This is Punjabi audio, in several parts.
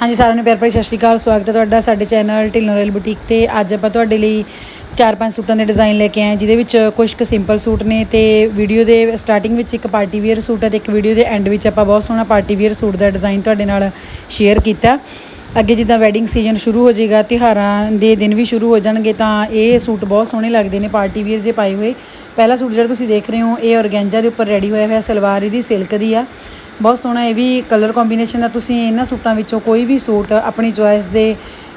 ਹਾਂਜੀ, ਸਾਰਿਆਂ ਨੂੰ ਪਿਆਰ ਭਰੀ ਸਤਿ ਸ਼੍ਰੀ ਅਕਾਲ। ਸਵਾਗਤ ਹੈ ਤੁਹਾਡਾ ਸਾਡੇ ਚੈਨਲ ਢਿੱਲੋਂ ਰੇਲ ਬੁਟੀਕ ਤੇ। ਅੱਜ ਆਪਾਂ ਤੁਹਾਡੇ ਲਈ ਚਾਰ ਪੰਜ ਸੂਟਾਂ ਦੇ ਡਿਜ਼ਾਈਨ ਲੈ ਕੇ ਆਏ ਜਿਹਦੇ ਵਿੱਚ ਕੁਝ ਕੁ ਸਿੰਪਲ ਸੂਟ ਨੇ ਤੇ ਵੀਡੀਓ ਦੇ ਸਟਾਰਟਿੰਗ ਵਿੱਚ ਇੱਕ ਪਾਰਟੀ ਵੇਅਰ ਸੂਟ ਹੈ ਤੇ ਇੱਕ ਵੀਡੀਓ ਦੇ ਐਂਡ ਵਿੱਚ ਆਪਾਂ ਬਹੁਤ ਸੋਹਣਾ ਪਾਰਟੀ ਵੇਅਰ ਸੂਟ ਦਾ ਡਿਜ਼ਾਈਨ ਤੁਹਾਡੇ ਨਾਲ ਸ਼ੇਅਰ ਕੀਤਾ। ਅੱਗੇ ਜਿੱਦਾਂ ਵੈਡਿੰਗ ਸੀਜ਼ਨ ਸ਼ੁਰੂ ਹੋ ਜਾਏਗਾ, ਤਿਉਹਾਰਾਂ ਦੇ ਦਿਨ ਵੀ ਸ਼ੁਰੂ ਹੋ ਜਾਣਗੇ, ਤਾਂ ਇਹ ਸੂਟ ਬਹੁਤ ਸੋਹਣੇ ਲੱਗਦੇ ਨੇ ਪਾਰਟੀ ਵੇਅਰ ਜੇ ਪਾਏ ਹੋਏ। ਪਹਿਲਾ ਸੂਟ ਜਿਹੜਾ ਤੁਸੀਂ ਦੇਖ ਰਹੇ ਹੋ, ਇਹ ਔਰਗੈਂਜਾ ਦੇ ਉੱਪਰ ਰੈਡੀ ਹੋਇਆ ਹੋਇਆ, ਸਲਵਾਰ ਇਹਦੀ ਸਿਲਕ ਦੀ ਆ। ਬਹੁਤ ਸੋਹਣਾ ਇਹ ਵੀ ਕਲਰ ਕੰਬੀਨੇਸ਼ਨ ਆ। ਤੁਸੀਂ ਇਹਨਾਂ ਸੂਟਾਂ ਵਿੱਚੋਂ ਕੋਈ ਵੀ ਸੂਟ ਆਪਣੀ ਚੋਇਸ ਦੇ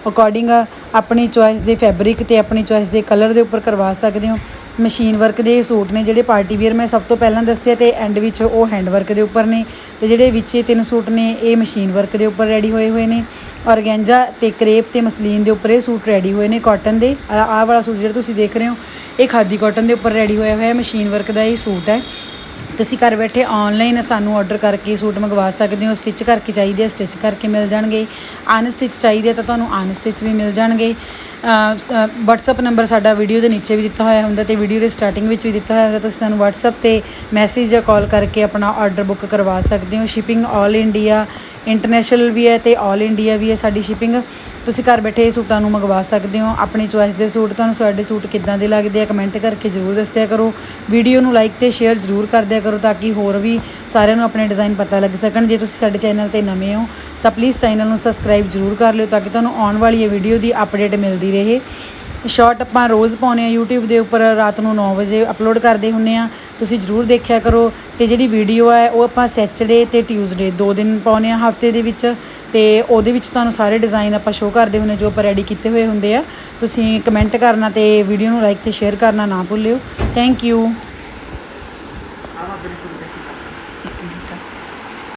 ਅਕੋਰਡਿੰਗ ਆਪਣੀ ਚੋਇਸ ਦੇ ਫੈਬਰਿਕ ਤੇ ਆਪਣੀ ਚੋਇਸ ਦੇ ਕਲਰ ਦੇ ਉੱਪਰ ਕਰਵਾ ਸਕਦੇ ਹੋ। ਮਸ਼ੀਨ ਵਰਕ ਦੇ ਇਹ ਸੂਟ ਨੇ ਜਿਹੜੇ ਪਾਰਟੀ ਵੇਅਰ ਮੈਂ ਸਭ ਤੋਂ ਪਹਿਲਾਂ ਦੱਸਿਆ ਤੇ ਐਂਡ ਵਿੱਚ ਉਹ ਹੈਂਡ ਵਰਕ ਦੇ ਉੱਪਰ ਨੇ। ਤੇ ਜਿਹੜੇ ਵਿੱਚ ਤਿੰਨ ਸੂਟ ਨੇ, ਇਹ ਮਸ਼ੀਨ ਵਰਕ ਦੇ ਉੱਪਰ ਰੈਡੀ ਹੋਏ ਹੋਏ ਨੇ। ਔਰਗੈਂਜਾ ਤੇ ਕਰੇਪ ਤੇ ਮਸਲੀਨ ਦੇ ਉੱਪਰ ਇਹ ਸੂਟ ਰੈਡੀ ਹੋਏ ਨੇ। ਕਾਟਨ ਦੇ, ਆਹ ਆਹ ਵਾਲਾ ਸੂਟ ਜਿਹੜਾ ਤੁਸੀਂ ਦੇਖ ਰਹੇ ਹੋ, ਇਹ ਖਾਦੀ ਕਾਟਨ ਦੇ ਉੱਪਰ ਰੈਡੀ ਹੋਇਆ ਹੋਇਆ ਮਸ਼ੀਨ ਵਰਕ ਦਾ ਇਹ ਸੂਟ ਹੈ। ਤੁਸੀਂ ਘਰ ਬੈਠੇ ਆਨਲਾਈਨ ਸਾਨੂੰ ਆਰਡਰ ਕਰਕੇ ਸੂਟ ਮੰਗਵਾ ਸਕਦੇ ਹੋ ਸਟਿਚ ਕਰਕੇ ਚਾਹੀਦੇ ਆ ਸਟਿਚ ਕਰਕੇ ਮਿਲ ਜਾਣਗੇ। ਅਨਸਟਿਚ ਚਾਹੀਦੇ ਆ ਤਾਂ ਤੁਹਾਨੂੰ ਅਨਸਟਿਚ ਵੀ ਮਿਲ ਜਾਣਗੇ। WhatsApp ਨੰਬਰ ਸਾਡਾ ਵੀਡੀਓ ਦੇ ਨੀਚੇ ਵੀ ਦਿੱਤਾ ਹੋਇਆ ਹੁੰਦਾ ਤੇ ਵੀਡੀਓ ਦੇ ਸਟਾਰਟਿੰਗ ਵਿੱਚ ਵੀ ਦਿੱਤਾ ਹੋਇਆ ਹੁੰਦਾ, ਤੁਸੀਂ ਸਾਨੂੰ WhatsApp ਤੇ ਮੈਸੇਜ ਜਾਂ ਕਾਲ ਕਰਕੇ ਆਪਣਾ ਆਰਡਰ ਬੁੱਕ ਕਰਵਾ ਸਕਦੇ ਹੋ। ਸ਼ਿਪਿੰਗ 올 ਇੰਡੀਆ ਇੰਟਰਨੈਸ਼ਨਲ ਵੀ ਹੈ ਤੇ 올 ਇੰਡੀਆ ਵੀ ਹੈ ਸਾਡੀ ਸ਼ਿਪਿੰਗ ਤੁਸੀਂ ਘਰ ਬੈਠੇ ਇਹ ਸੂਟਾਂ ਨੂੰ ਮੰਗਵਾ ਸਕਦੇ ਹੋ। ਆਪਣੀ ਚੁਆਇਸ ਦੇ ਸੂਟ ਤੁਹਾਨੂੰ ਸਾਡੇ ਸੂਟ ਕਿੱਦਾਂ ਦੇ ਲੱਗਦੇ ਆ ਕਮੈਂਟ ਕਰਕੇ ਜ਼ਰੂਰ ਦੱਸਿਆ ਕਰੋ। ਵੀਡੀਓ ਨੂੰ ਲਾਈਕ ਤੇ ਸ਼ੇਅਰ ਜ਼ਰੂਰ ਕਰ ਦਿਆ ਕਰੋ ਤਾਂ ਕਿ ਹੋਰ ਵੀ ਸਾਰਿਆਂ ਨੂੰ ਆਪਣੇ ਡਿਜ਼ਾਈਨ ਪਤਾ ਲੱਗ ਸਕਣ। ਜੇ ਤੁਸੀਂ ਸਾਡੇ ਚੈਨਲ ਤੇ ਨਵੇਂ ਹੋ, ਤਾਂ ਪਲੀਜ਼ ਚੈਨਲ ਨੂੰ ਸਬਸਕ੍ਰਾਈਬ ਜ਼ਰੂਰ ਕਰ ਲਿਓ ਤਾਂ ਕਿ ਤੁਹਾਨੂੰ ਆਉਣ ਵਾਲੀ ਇਹ ਵੀਡੀਓ ਦੀ ਅਪਡੇਟ ਮਿਲਦੀ ਰਹੇ। ਸ਼ਾਰਟ ਆਪਾਂ ਰੋਜ਼ ਪਾਉਂਦੇ ਆ YouTube ਦੇ ਉੱਪਰ, ਰਾਤ ਨੂੰ 9 ਵਜੇ ਅਪਲੋਡ ਕਰਦੇ ਹੁੰਨੇ ਆ ਤੁਸੀਂ ਜਰੂਰ ਦੇਖਿਆ ਕਰੋ ਤੇ ਜਿਹੜੀ ਵੀਡੀਓ ਹੈ ਉਹ ਆਪਾਂ ਸੈਚਰਡੇ ਤੇ ਟਿਊਜ਼ਡੇ ਦੋ ਦਿਨ ਪਾਉਨੇ ਆ ਹਫ਼ਤੇ ਦੇ ਵਿੱਚ ਤੇ ਉਹਦੇ ਵਿੱਚ ਤੁਹਾਨੂੰ ਸਾਰੇ ਡਿਜ਼ਾਈਨ ਆਪਾਂ ਸ਼ੋਅ ਕਰਦੇ ਹੁੰਨੇ ਜੋ ਆਪਾਂ ਰੈਡੀ ਕੀਤੇ ਹੋਏ ਹੁੰਦੇ ਆ। ਤੁਸੀਂ ਕਮੈਂਟ ਕਰਨਾ ਤੇ ਵੀਡੀਓ ਨੂੰ ਲਾਈਕ ਤੇ ਸ਼ੇਅਰ ਕਰਨਾ ਨਾ ਭੁੱਲਿਓ। Thank you